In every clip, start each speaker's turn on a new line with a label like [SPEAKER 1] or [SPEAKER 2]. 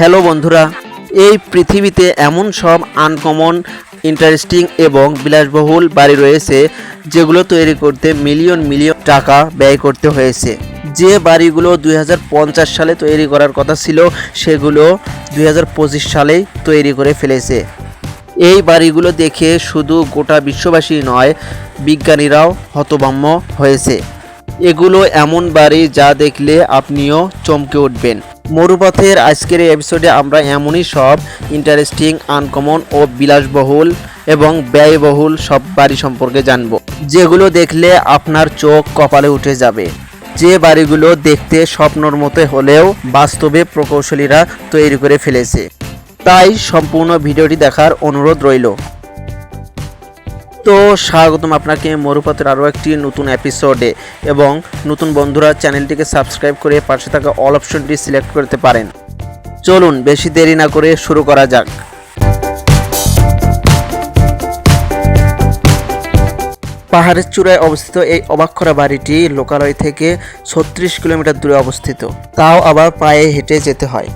[SPEAKER 1] Hello বন্ধুরা, এই পৃথিবীতে এমন সব আনকমন ইন্টারেস্টিং এবং বিলাসবহুল বাড়ি রয়েছে যেগুলো তৈরি করতে মিলিয়ন মিলিয়ন টাকা ব্যয় করতে হয়েছে। যে বাড়িগুলো দুই হাজার পঞ্চাশ সালে তৈরি করার কথা ছিল, সেগুলো দুই হাজার পঁচিশ সালেই তৈরি করে ফেলেছে। এই বাড়িগুলো দেখে শুধু গোটা বিশ্ববাসী নয়, বিজ্ঞানীরাও হতভম্ব হয়েছে। এগুলো এমন বাড়ি যা দেখলে আপনিও চমকে উঠবেন। মরুপথের আজকের এই এপিসোডে আমরা এমনই সব ইন্টারেস্টিং আনকমন ও বিলাসবহুল এবং ব্যয়বহুল সব বাড়ি সম্পর্কে জানব। যেগুলো দেখলে আপনার চোখ কপালে উঠে যাবে। যে বাড়িগুলো দেখতে স্বপ্নর মতো হলেও বাস্তবে প্রকৌশলীরা তৈরি করে ফেলেছে। তাই সম্পূর্ণ ভিডিওটি দেখার অনুরোধ রইল। তো স্বাগতম আপনাকে মরুপথের আরও একটি নতুন এপিসোডে এবং নতুন বন্ধুরা, চ্যানেলটিকে সাবস্ক্রাইব করে পাশে থাকা অল অপশনটি সিলেক্ট করতে পারেন। চলুন, বেশি দেরি না করে শুরু করা যাক। পাহাড়ের চূড়ায় অবস্থিত এই অবাক্ষরা বাড়িটি লোকালয় থেকে ছত্রিশ কিলোমিটার দূরে অবস্থিত। তাও আবার পায়ে হেঁটে যেতে হয়।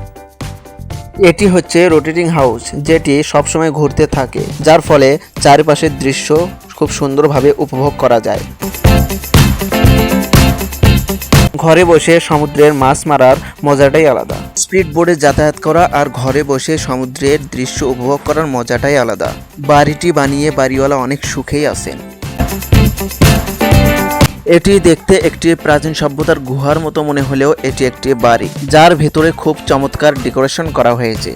[SPEAKER 1] এটি হচ্ছে রোটেটিং হাউস যেটি সবসময় ঘুরতে থাকে, যার ফলে চারিপাশের দৃশ্য খুব সুন্দরভাবে উপভোগ করা যায়। ঘরে বসে সমুদ্রের মাছ মারার মজাটাই আলাদা। স্পিড বোর্ডে যাতায়াত করা আর ঘরে বসে সমুদ্রের দৃশ্য উপভোগ করার মজাটাই আলাদা। বাড়িটি বানিয়ে বাড়িওয়ালা অনেক সুখেই আছেন। এটি দেখতে একটি প্রাচীন সভ্যতার গুহার মতো মনে হলেও এটি একটি বাড়ি, যার ভেতরে খুব চমৎকার ডেকোরেশন করা হয়েছে।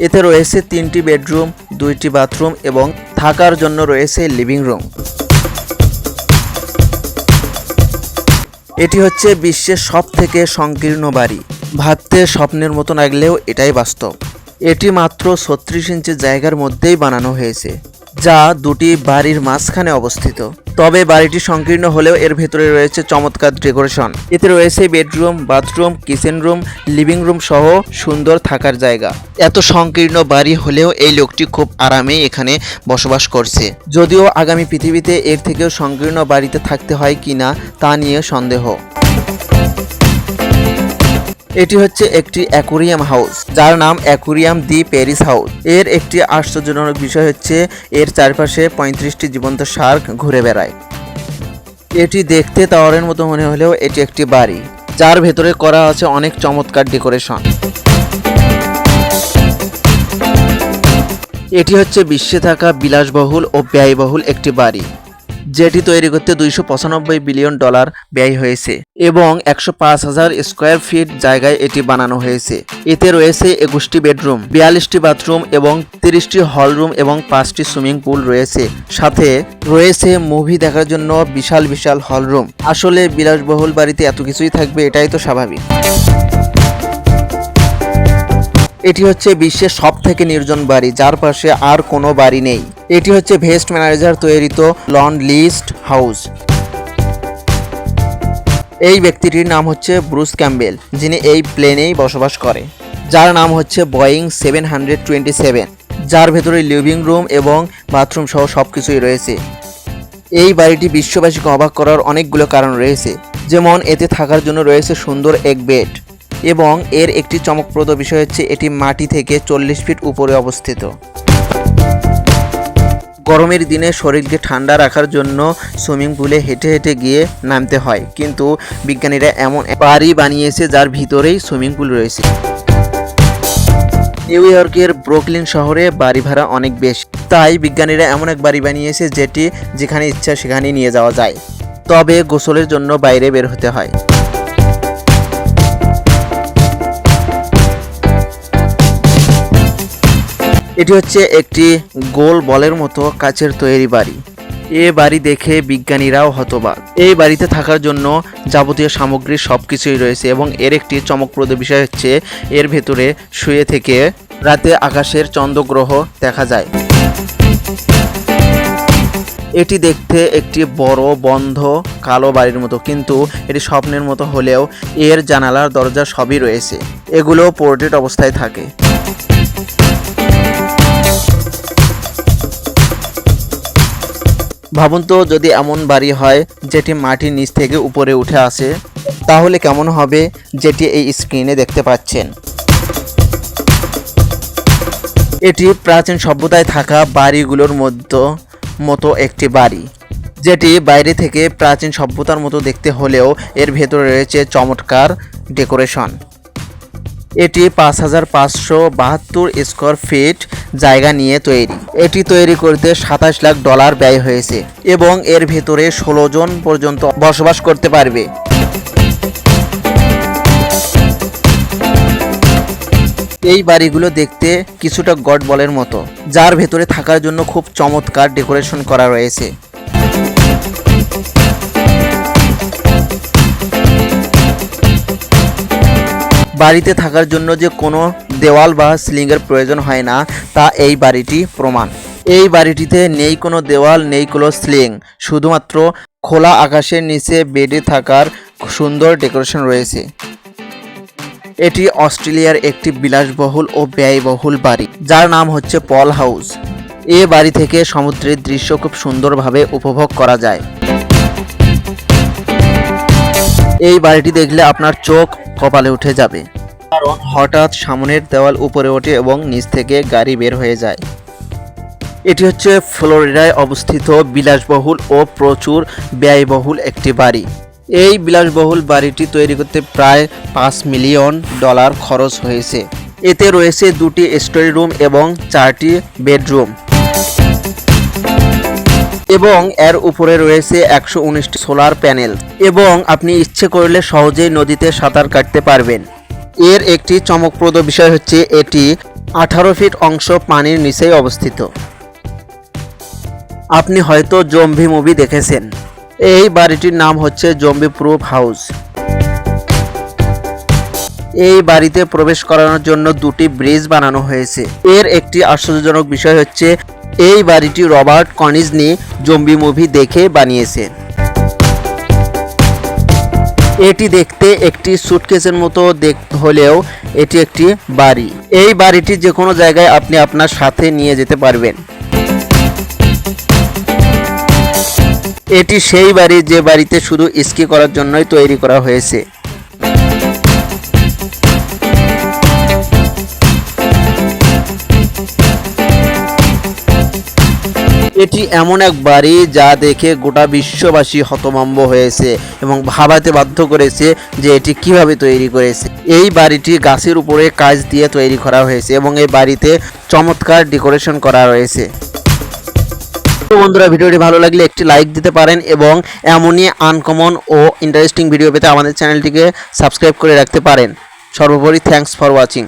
[SPEAKER 1] এতে রয়েছে তিনটি বেডরুম, দুইটি বাথরুম এবং থাকার জন্য রয়েছে লিভিং রুম। এটি হচ্ছে বিশ্বের সব থেকে সংকীর্ণ বাড়ি। ভাবতে স্বপ্নের মতো লাগলেও এটাই বাস্তব। এটি মাত্র ছত্রিশ ইঞ্চি জায়গার মধ্যেই বানানো হয়েছে। যা দুটি বাড়ির মাঝখানে অবস্থিত। তবে বাড়িটি সংকীর্ণ হলেও এর ভেতরে রয়েছে চমৎকার ডেকোরেশন। এতে রয়েছে bedroom, bathroom, kitchen room, living room সহ সুন্দর থাকার জায়গা। এত সংকীর্ণ বাড়ি হলেও এই লোকটি খুব আরামেই এখানে বসবাস করছে। যদিও আগামী পৃথিবীতে এর থেকেও সংকীর্ণ বাড়িতে থাকতে হয় কিনা তা নিয়ে সন্দেহ। এটি হচ্ছে একটি অ্যাকোরিয়াম হাউস, যার নাম অ্যাকোরিয়াম দি প্যারিস হাউস। এর একটি আশ্চর্যজনক বিষয় হচ্ছে, এর চারপাশে পঁয়ত্রিশটি জীবন্ত শার্ক ঘুরে বেড়ায়। এটি দেখতে টাওয়ারের মতো মনে হলেও এটি একটি বাড়ি, যার ভেতরে করা আছে অনেক চমৎকার ডেকোরেশন। এটি হচ্ছে বিশ্বে থাকা বিলাসবহুল ও ব্যয়বহুল একটি বাড়ি। যেটি তৈরি করতে দুইশো পঁচানব্বই বিলিয়ন ডলার ব্যয় হয়েছে এবং একশো পাঁচ হাজার স্কোয়ার ফিট জায়গায় এটি বানানো হয়েছে। এতে রয়েছে একুশটি বেডরুম, বিয়াল্লিশটি বাথরুম এবং তিরিশটি হলরুম এবং পাঁচটি সুইমিং পুল রয়েছে। সাথে রয়েছে মুভি দেখার জন্য বিশাল বিশাল হলরুম। আসলে বিলাসবহুল বাড়িতে এত কিছুই থাকবে, এটাই তো স্বাভাবিক। এটি হচ্ছে বিশ্বের সব থেকে নির্জন বাড়ি, যার পাশে আর কোনো বাড়ি নেই। এটি হচ্ছে ভেস্ট ম্যানেজার তৈরিত লন লিস্ট হাউস। এই ব্যক্তিটির নাম হচ্ছে ব্রুস ক্যাম্বেল যিনি এই প্লেনেই বসবাস করে। যার নাম হচ্ছে Boeing seven hundred twenty seven, যার ভেতরে লিভিং রুম এবং বাথরুম সহ সব কিছুই রয়েছে। এই বাড়িটি বিশ্ববাসীকে অবাক করার অনেকগুলো কারণ রয়েছে। যেমন, এতে থাকার জন্য রয়েছে সুন্দর এক বেড। এবং এর একটি চমকপ্রদ বিষয় হচ্ছে এটি মাটি থেকে চল্লিশ ফিট উপরে অবস্থিত। গরমের দিনে শরীরকে ঠান্ডা রাখার জন্য সুইমিং পুলে হেঁটে হেঁটে গিয়ে নামতে হয়। কিন্তু বিজ্ঞানীরা এমন বাড়ি বানিয়েছে যার ভিতরেই সুইমিং পুল রয়েছে। নিউ ইয়র্কের ব্রুকলিন শহরে বাড়ি ভাড়া অনেক বেশি। তাই বিজ্ঞানীরা এমন এক বাড়ি বানিয়েছে যেটি যেখানে ইচ্ছা সেখানে নিয়ে যাওয়া যায়। তবে গোসলের জন্য বাইরে বের হতে হয়। এটি হচ্ছে একটি গোল বলের মতো কাচের তৈরি বাড়ি। এ বাড়ি দেখে বিজ্ঞানীরাও হতবাক। এই বাড়িতে থাকার জন্য যাবতীয় সামগ্রী সব কিছুই রয়েছে এবং এর একটি চমকপ্রদ বিষয় হচ্ছে এর ভেতরে শুয়ে থেকে রাতে আকাশের চন্দ্রগ্রহ দেখা যায়। এটি দেখতে একটি বড়, বন্ধ, কালো বাড়ির মতো, কিন্তু এটি স্বপ্নের মতো হলেও এর জানালার দরজা সবই রয়েছে। এগুলো পোর্ট্রেট অবস্থায় থাকে। ভাবুন তো, যদি এমন বাড়ি হয় যেটি মাটির নিচ থেকে উপরে উঠে আসে, তাহলে কেমন হবে যেটি এই স্ক্রিনে দেখতে পাচ্ছেন? এটি প্রাচীন সভ্যতায় থাকা বাড়িগুলোর মধ্য, মতো একটি বাড়ি, যেটি বাইরে থেকে প্রাচীন সভ্যতার মতো দেখতে হলেও এর ভেতরে রয়েছে চমৎকার ডেকোরেশন। এটি পাঁচ হাজার পাঁচশো বাহাত্তর স্কোয়ার ফিট জায়গা নিয়ে তৈরি। এটি তৈরি করতে সাতাশ লাখ ডলার ব্যয় হয়েছে এবং এর ভেতরে ষোলো জন পর্যন্ত বসবাস করতে পারবে। এই বাড়িগুলো দেখতে কিছুটা গড বলের মতো, যার ভেতরে থাকার জন্য খুব চমৎকার ডেকোরেশন করা রয়েছে। বাড়িতে থাকার জন্য যে কোনো দেওয়াল বা সিলিংয়ের প্রয়োজন হয় না, তা এই বাড়িটি প্রমাণ। এই বাড়িটিতে নেই কোনো দেওয়াল, নেই কোনো স্লিং, শুধুমাত্র খোলা আকাশের নিচে বেডে থাকার সুন্দর ডেকোরেশন রয়েছে। এটি অস্ট্রেলিয়ার একটি বিলাসবহুল ও ব্যয়বহুল বাড়ি, যার নাম হচ্ছে পল হাউস। এ বাড়ি থেকে সমুদ্রের দৃশ্য খুব সুন্দরভাবে উপভোগ করা যায়। এই বাড়িটি দেখলে আপনার চোখ কপালে উঠে যাবে। কারণ হঠাৎ সামনের দেওয়াল উপরে ওঠে এবং নিচ থেকে গাড়ি বের হয়ে যায়। এটি হচ্ছে ফ্লোরিডায় অবস্থিত বিলাসবহুল ও প্রচুর ব্যয়বহুল একটি বাড়ি। এই বিলাসবহুল বাড়িটি তৈরি করতে প্রায় পাঁচ মিলিয়ন ডলার খরচ হয়েছে। এতে রয়েছে দুটি স্টোরি রুম এবং চারটি বেডরুম। এবং এর উপরে রয়েছে একশো উনিশটি সোলার প্যানেল এবং আপনি ইচ্ছে করলে সহজেই নদীতে সাঁতার কাটতে পারবেন। এর একটি চমকপ্রদ বিষয় হচ্ছে এটি আঠারো ফিট অংশ পানির নিচেই অবস্থিত। আপনি হয়তো জম্বি মুভি দেখেছেন। এই বাড়িটির নাম হচ্ছে জম্বি প্রুফ হাউস। এই বাড়িতে প্রবেশ করানোর জন্য দুটি ব্রিজ বানানো হয়েছে। এর একটি আশ্চর্যজনক বিষয় হচ্ছে এই বাড়িটি রবার্ট কনিজনি জম্বি মুভি দেখে বানিয়েছেন। এটি দেখতে একটি সুটকেসের মতো দেখ, হলেও এটি একটি বাড়ি। এই বাড়িটি যে কোনো জায়গায় আপনি আপনার সাথে নিয়ে যেতে পারবেন। এটি সেই বাড়ি যে বাড়িতে শুধু স্কি করার জন্যই তৈরি করা হয়েছে। এটি এমন এক বাড়ি যা দেখে গোটা বিশ্ববাসী হতমম্ব হয়েছে এবং ভাবাতে বাধ্য করেছে যে এটি কীভাবে তৈরি করেছে। এই বাড়িটি গাছের উপরে কাজ দিয়ে তৈরি করা হয়েছে এবং এই বাড়িতে চমৎকার ডেকোরেশন করা রয়েছে। বন্ধুরা, ভিডিওটি ভালো লাগলে একটি লাইক দিতে পারেন এবং এমনই আনকমন ও ইন্টারেস্টিং ভিডিও পেতে আমাদের চ্যানেলটিকে সাবস্ক্রাইব করে রাখতে পারেন। সর্বোপরি থ্যাঙ্কস ফর ওয়াচিং।